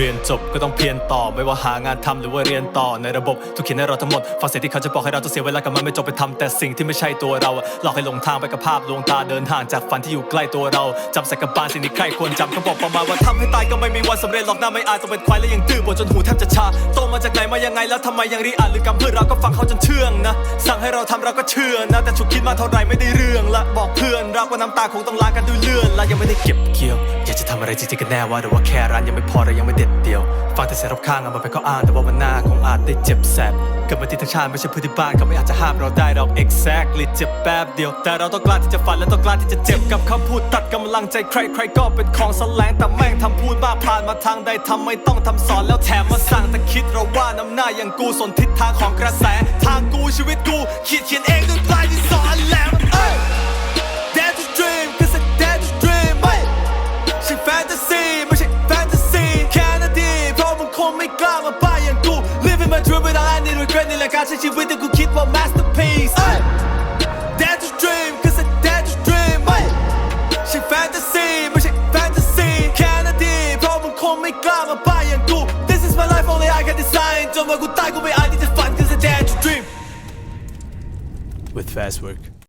เรียนจบก็ต้องเพียรต่อ ไม่ว่าหางานทำหรือว่าเรียนต่อในระบบทุกเขียนให้เราทั้งหมดฟังเสียงที่เขาจะบอกให้เราต้องเสียเวลากับมันไม่จบไปทำแต่สิ่งที่ไม่ใช่ตัวเราหลอกให้หลงทางไปกับภาพลวงตาเดินห่างจากฝันที่อยู่ใกล้ตัวเราจำใส่กับบานสิ่งที่ใครควรจำเขาบอกประมาณว่าทำให้ตายก็ไม่มีวันสำเร็จหรอกหน้าไม่อายต้องเป็นควายและยังดื้อบนจนหูแทบจะชาโตมาจากไหนมายังไงแล้วทำไมยังรีอ่านหรือกำเพื่อเราก็ฟังเขาจนเชื่องนะสั่งให้เราทำเราก็เชื่อนะแต่ฉุกคิดมาเท่าไหร่ไม่ได้เรื่องละบอกเพื่อนรักว่าน้ำตาคงต้องล้างกันด้วยเลือดละยังไม่ได้เก็บเกี่ยว ทำอะไรจริงๆกันแน่ว่าหรือว่าแค่ร้านยังไม่พอเรายังไม่เด็ดเดียว ฟังแต่เสียงรอบข้างเอามาเป็นข้ออ้างแต่ว่าวันหน้าคงอาจได้เจ็บแสบเกิดมาที่ทั้งชาติไม่ใช่พื้นที่บ้านเขาไม่อาจจะห้ามเราได้เรา exactly เจ็บแป๊บเดียว แต่เราต้องกล้าที่จะฝันและต้องกล้าที่จะเจ็บกับคำพูดตัดกำลังใจใครใครก็เป็นของแสลงแต่แม่งทำพูดบ้าผ่านมาทางใดทำไม่ต้องทำสอนแล้วแถมมาสั่งแต่คิดเราว่าน้ำหน้าอย่างกูสนทิศทางของกระแส ทางกูชีวิตกูขีดเขียนเองด้วย ฟนตาซีแค่นาทีเพราะมึงคงไม่กล้ามาบ้าอย่างกู This is my life only I can design จนวันกูตายกูไม่อายที่จะฝันคือสัก dare to dream with fast work